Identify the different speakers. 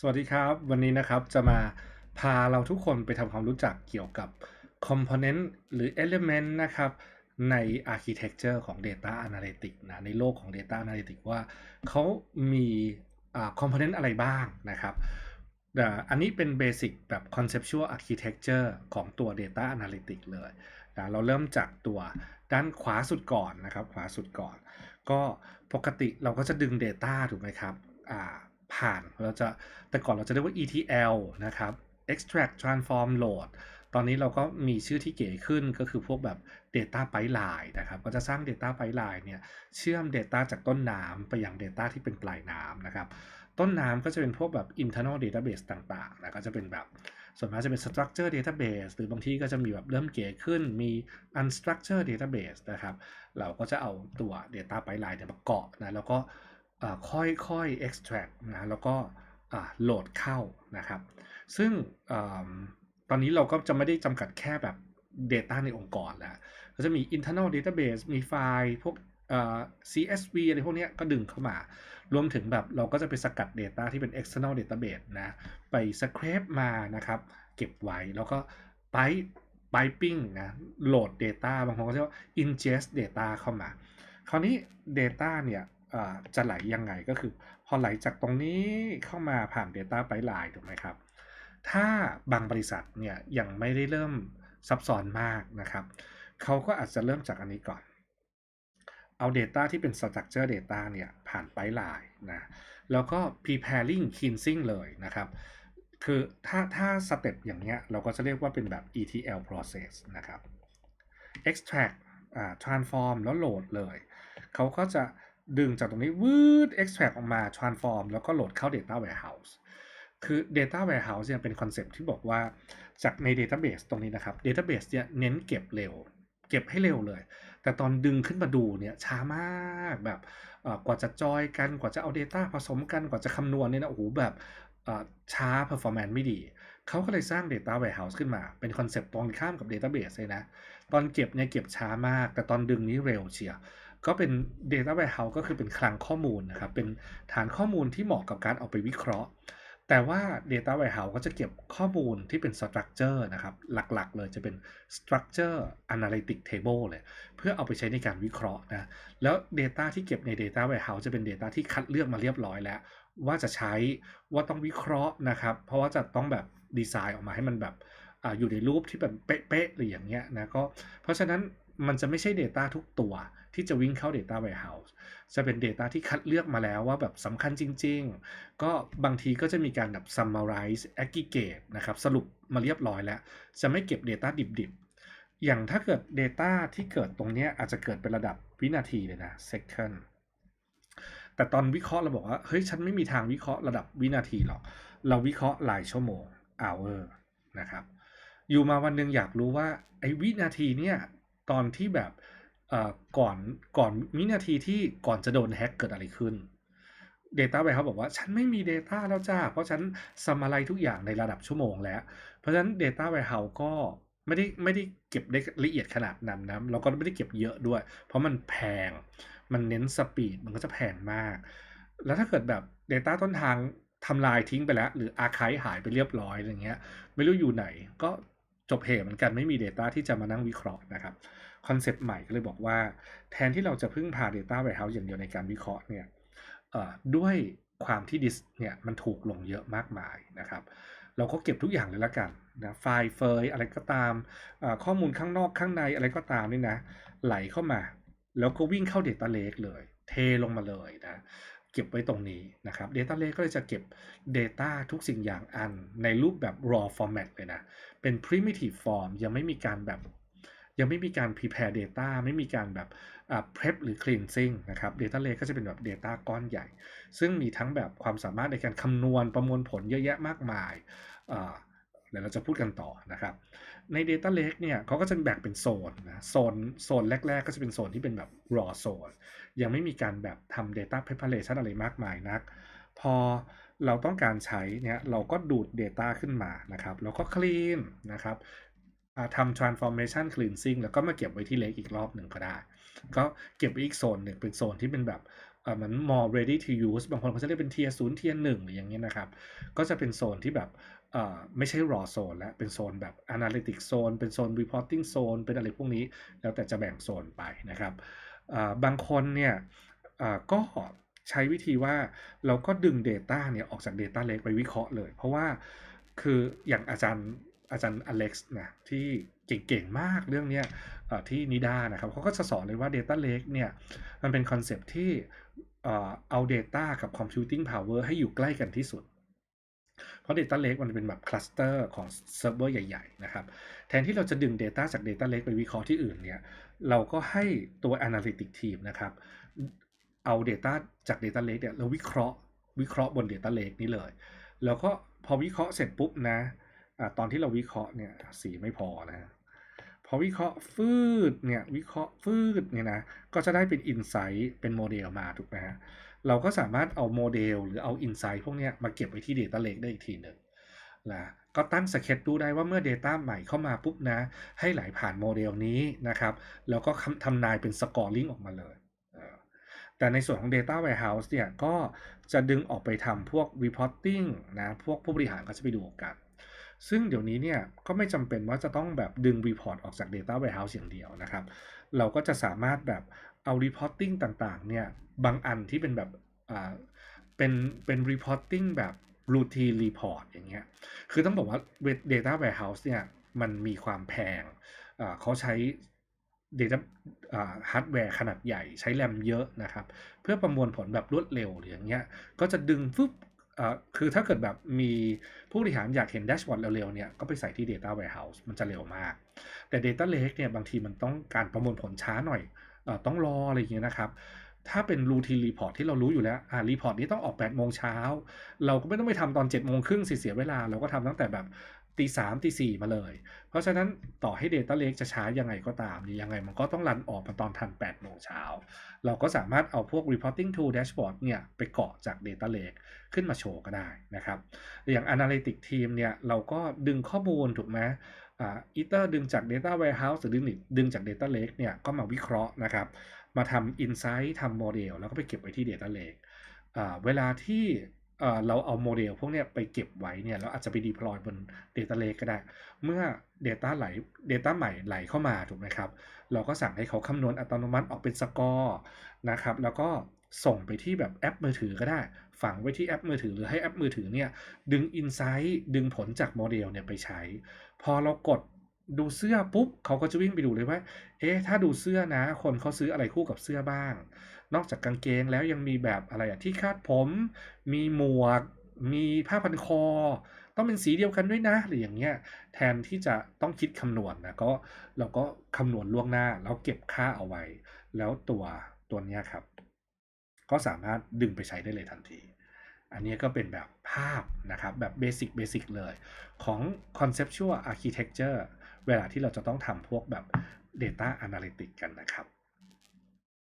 Speaker 1: สวัสดีครับ วันนี้นะครับจะมาพาเราทุกคนไปทำความรู้จักเกี่ยวกับ Component หรือ Element นะครับใน Architecture ของ Data Analytics นะในโลกของ Data Analytics ว่าเขามีอ่า Component อะไรบ้างนะครับอันนี้เป็น Basic แบบ Conceptual Architecture ของตัว Data Analytics เลยนะเราเริ่มจากตัวด้านขวาสุดก่อนนะครับ ขวาสุดก่อน ก็ปกติเราก็จะดึง Data ถูกไหมครับอ่า ผ่าน เราจะแต่ก่อนเราจะเรียกว่า ETL นะครับ extract transform load ตอนนี้เราก็มีชื่อที่เก๋ขึ้นก็คือพวกแบบ data pipeline นะครับ ก็จะสร้าง data pipeline เนี่ยเชื่อม data จากต้นน้ำไปยัง data ที่เป็นปลายน้ำนะครับ ต้นน้ำก็จะเป็นพวกแบบ internal database ต่างๆนะก็จะเป็นแบบส่วนมากจะเป็น structure database หรือบางที่ก็จะมีแบบเริ่มเก๋ขึ้นมี unstructured database นะครับ เราก็จะเอาตัว data pipeline เนี่ยมาเกาะนะแล้วก็ อ่าค่อยๆ extract นะแล้วก็โหลดเข้านะครับ ซึ่งอตอนนี้เราก็จะไม่ได้จำกัดแค่แบบ Data ในองค์กรแล้วก็จะมี internal database มีไฟล์พวกอ่า CSV อะไรพวกนี้ก็ดึงเข้ามา รวมถึงแบบเราก็จะไปสกัด Data ที่เป็น external database นะ ไป scrape มานะครับ เก็บไว้แล้วก็ไป piping นะโหลด Data บางคนก็เรียกว่า ingest data เข้ามา คราวนี้ Data เนี่ย จะไหลยังไงก็คือ พอไหลจากตรงนี้เข้ามาผ่าน Data Pipeline ถูกไหมครับ ถ้าบางบริษัทเนี่ยยังไม่ได้เริ่มซับซ้อนมากนะครับ เขาก็อาจจะเริ่มจากอันนี้ก่อน เอา Data ที่เป็น Structure Data เนี่ยผ่าน Pipeline นะแล้วก็ preparing cleansing เลยนะครับคือถ้าถ้าสเต็ปอย่างเงี้ยเราก็จะเรียกว่าเป็นแบบ ETL process นะครับ extract อ่า transform แล้วโหลดเลย เขาก็จะ ดึงจากตรงนี้วืด extract ออกมา transform แล้วก็โหลดเข้า data warehouse คือ data warehouse เนี่ยเป็นคอนเซปต์ที่บอกว่าจากใน database ตรงนี้นะครับ database เนี่ยเน้นเก็บเร็ว เก็บให้เร็วเลย แต่ตอนดึงขึ้นมาดูเนี่ยช้ามากแบบกว่าจะจอยกันกว่าจะเอา Data ผสมกันกว่าจะคำนวณเนี่ยนะโอ้โหแบบช้า performance ไม่ดีเขาก็เลยสร้าง Data Warehouse ขึ้นมา เป็นคอนเซปต์ตรงข้ามกับ Database เลยนะ ตอนเก็บเนี่ยเก็บช้ามาก แต่ตอนดึงนี้เร็วเชียว ก็เป็น Data Warehouse ก็คือเป็นคลังข้อมูลนะครับ เป็นฐานข้อมูลที่เหมาะกับการเอาไปวิเคราะห์ แต่ว่า Data Warehouse ก็จะเก็บข้อมูลที่เป็น Structure นะครับ หลักๆ เลยจะเป็น Structure Analytic Table เลย เพื่อเอาไปใช้ในการวิเคราะห์นะ แล้ว Data ที่เก็บใน Data Warehouse จะเป็น Data ที่คัดเลือกมาเรียบร้อยแล้ว ว่าจะใช้ว่าต้องวิเคราะห์นะครับ เพราะว่าจะต้องแบบดีไซน์ออกมาให้มันแบบออยู่ในรูปที่แบบเป๊ะๆหรืออย่างเงี้ยนะก็เพราะฉะนั้น มันจะไม่ใช่ Data ทุกตัวที่จะวิ่งเข้า Data Warehouse จะเป็น Data ที่คัดเลือกมาแล้วว่าแบบสำคัญจริง ๆ ก็บางทีก็จะมีการแบบ summarize aggregate นะครับ สรุปมาเรียบร้อยแล้ว จะไม่เก็บ Data ดิบๆ อย่างถ้าเกิด Data ที่เกิดตรงนี้อาจจะเกิดเป็นระดับวินาทีเลยนะ second แต่ตอนวิเคราะห์เราบอกว่า เฮ้ย ฉันไม่มีทางวิเคราะห์ระดับวินาทีหรอก เราวิเคราะห์หลายชั่วโมง hour นะครับ อยู่มาวันหนึ่งอยากรู้ว่าไอ้วินาทีเนี่ย ตอนที่แบบอ่อก่อนก่อนวินาทีที่ก่อนจะโดนแฮ็กเกิดอะไรขึ้น Data Warehouse บอกว่าฉันไม่มี Data แล้วจ้า เพราะฉันสมอะไรทุกอย่างในระดับชั่วโมงแล้ว เพราะฉะนั้น Data Warehouse ก็ไม่ได้ไม่ได้เก็บได้ละเอียดขนาดนั้นนะแล้วก็ไม่ได้เก็บเยอะด้วย เพราะมันแพง มันเน้นสปีดมันก็จะแพงมาก แล้วถ้าเกิดแบบ Data ต้นทางทำลายทิ้งไปแล้ว หรืออาร์คายหายไปเรียบร้อยอะไรเงี้ย ไม่รู้อยู่ไหนก็ จบเหตุเหมือนกันไม่มี Data ที่จะมานั่งวิเคราะห์นะครับคอนเซปต์ใหม่ก็เลยบอกว่า แทนที่เราจะพึ่งพา Data Warehouse อย่างเดียวในการวิเคราะห์เนี่ยด้วยความที่ดิสเนี่ยมันถูกลงเยอะมากมายนะครับ เราก็เก็บทุกอย่างเลยละกันนะไฟล์เฟยอะไรก็ตามข้อมูลข้างนอกข้างในอะไรก็ตามนี่นะ ไหลเข้ามา แล้วก็วิ่งเข้า Data Lake เลย เทลงมาเลยนะ เก็บไว้ตรงนี้นะครับ Data Lake ก็เลยจะเก็บ Data ทุกสิ่งอย่างอันในรูปแบบ raw format เลยนะ เป็น primitive form ยังไม่มีการแบบ ยังไม่มีการ prepare data ไม่มีการแบบ prep หรือ cleansing นะครับ data lake ก็จะเป็นแบบ data ก้อนใหญ่ ซึ่งมีทั้งแบบความสามารถในการคำนวณประมวลผลเยอะแยะมากมายอ เดี๋ยวเราจะพูดกันต่อนะครับ ใน data lake เนี่ยเขาก็จะแบ่งเป็นโซนนะโซนโซนแรก ๆ ก็จะเป็นโซนที่เป็นแบบ raw zone ยังไม่มีการแบบทำ data preparation อะไรมากมายนัก พอเราต้องการใช้เนี่ยเราก็ดูด Data ขึ้นมานะครับ แล้วก็ clean นะครับทำ transformation cleansing แล้วก็มาเก็บไว้ที่ Lake อีกรอบหนึ่งก็ได้ ก็เก็บไว้อีกโซนหนึ่งเป็นโซนที่เป็นแบบ เหมือน more ready to use บางคนเขาจะเรียกเป็น tier 0 tier 1หรืออย่างเงี้ยนะครับ ก็จะเป็นโซนที่แบบไม่ใช่ raw zone แล้วเป็นโซนแบบ analytic zone เป็นโซน reporting zone เป็นอะไรพวกนี้ แล้วแต่จะแบ่งโซนไปนะครับบางคนเนี่ยก็ใช้วิธีว่าเราก็ดึง Data เนี่ยออกจาก Data Lake ไปวิเคราะห์เลย เพราะว่าคืออย่างอาจารย์อาจารย์อเล็กซ์นะที่เก่งๆมากเรื่องเนี้ยที่นิด้านะครับเขาก็จะสอนเลยว่า Data Lake เนี่ยมันเป็นคอนเซปที่ เอา Data กับ Computing Power ให้อยู่ใกล้กันที่สุด เพราะ Data Lake มันเป็นแบบคลัสเตอร์ของเซิร์ฟเวอร์ใหญ่ ๆ นะครับ แทนที่เราจะดึง Data จาก Data Lake ไปวิเคราะห์ที่อื่นเนี่ย เราก็ให้ตัว Analytic Team นะครับ เอา Data จาก Data Lake เนี่ยเราวิเคราะห์วิเคราะห์บน Data Lake นี้เลย แล้วก็พอวิเคราะห์เสร็จปุ๊บนะอะตอนที่เราวิเคราะห์เนี่ยสีไม่พอนะ พอวิเคราะห์ฟืดเนี่ยวิเคราะห์ฟืดเนี่ยนะก็จะได้เป็น Insight เป็นโมเดลมาถูกไหมฮะเราก็สามารถเอาโมเดลหรือเอา Insight พวกนี้มาเก็บไว้ที่ Data Lake ได้อีกทีหนึ่งนะก็ตั้งสเก็ตดูได้ว่าเมื่อ Data ใหม่เข้ามาปุ๊บนะ ให้ไหลผ่านโมเดลนี้นะครับ แล้วก็ทำนายเป็น Scoring ออกมาเลยแต่ในส่วนของ Data Warehouse เนี่ยก็จะดึงออกไปทำพวก Reporting นะ พวกผู้บริหารก็จะไปดูกัน ซึ่งเดี๋ยวนี้เนี่ยก็ไม่จำเป็นว่าจะต้องแบบดึง Report ออกจาก Data Warehouse อย่างเดียวนะครับ เราก็จะสามารถแบบเอา Reporting ต่างๆ เนี่ย บางอันที่เป็นแบบอ่าเป็นเป็น Reporting แบบ Routine Report อย่างเงี้ย คือต้องบอกว่า Data Warehouse เนี่ยมันมีความแพงอ่าเขาใช้ Data อ่าฮาร์ดแวร์ขนาดใหญ่ใช้แรมเยอะนะครับ เพื่อประมวลผลแบบรวดเร็วหรืออย่างเงี้ย ก็จะดึงฟึบ คือถ้าเกิดแบบมีผู้บริหารอยากเห็นแดชบอร์ดเร็วๆเนี่ยก็ไปใส่ที่ Data Warehouse มันจะเร็วมาก แต่ Data Lake เนี่ยบางทีมันต้องการประมวลผลช้าหน่อยอต้องรออะไรอย่างเงี้ยนะครับ ถ้าเป็นรูทีรีพอร์ตที่เรารู้อยู่แล้วอ่ารีพอร์ตนี้ต้องออก8โมงเช้า เราก็ไม่ต้องไปทำตอน7โมงครึ่งเสียเวลา เราก็ทำตั้งแต่แบบ ตีสามตีสี่มาเลย เพราะฉะนั้นต่อให้ Data Lake จะช้ายังไงก็ตามยังไงมันก็ต้องรันออกมาตอนทัน8โมงเช้า เราก็สามารถเอาพวก reporting tool dashboard เนี่ยไปเกาะจาก Data Lake ขึ้นมาโชว์ก็ได้นะครับ อย่าง Analytic Team เนี่ยเราก็ดึงข้อมูลถูกไหมอ่าอีเตอร์ดึงจาก Data Warehouse หรือดึงดึงจาก Data Lake เนี่ยก็มาวิเคราะห์นะครับ มาทำ Insight ทำโมเดลแล้วก็ไปเก็บไว้ที่ Data Lake อ่าเวลาที่ เราเอาโมเดลพวกนี้ไปเก็บไว้เนี่ยเราอาจจะไป deploy บน Data Lake ก็ได้ เมื่อ Data ไหล Data ใหม่ไหลเข้ามาถูกไหมครับ เราก็สั่งให้เขาคำนวณอัตโนมัติออกเป็นสกอร์นะครับ แล้วก็ส่งไปที่แบบแอปมือถือก็ได้ ฝังไว้ที่แอปมือถือหรือให้แอปมือถือเนี่ยดึง Insight ดึงผลจากโมเดลเนี่ยไปใช้ พอเรากด ดูเสื้อปุ๊บเขาก็จะวิ่งไปดูเลยว่า เอ๊ะถ้าดูเสื้อนะ คนเขาซื้ออะไรคู่กับเสื้อบ้าง นอกจากกางเกงแล้วยังมีแบบอะไรอะที่คาดผม มีหมวก มีผ้าพันคอ ต้องเป็นสีเดียวกันด้วยนะหรืออย่างเงี้ยแทนที่จะต้องคิดคำนวณนะก็เราก็คำนวณล่วงหน้าแล้วเก็บค่าเอาไว้ แล้วตัวตัวเนี้ยครับ ก็สามารถดึงไปใช้ได้เลยทันทีอันนี้ก็เป็นแบบภาพนะครับ แบบเบสิกเบสิกเลยของ conceptual architecture เวลาที่เราจะต้องทำพวกแบบ data analytics กันนะครับ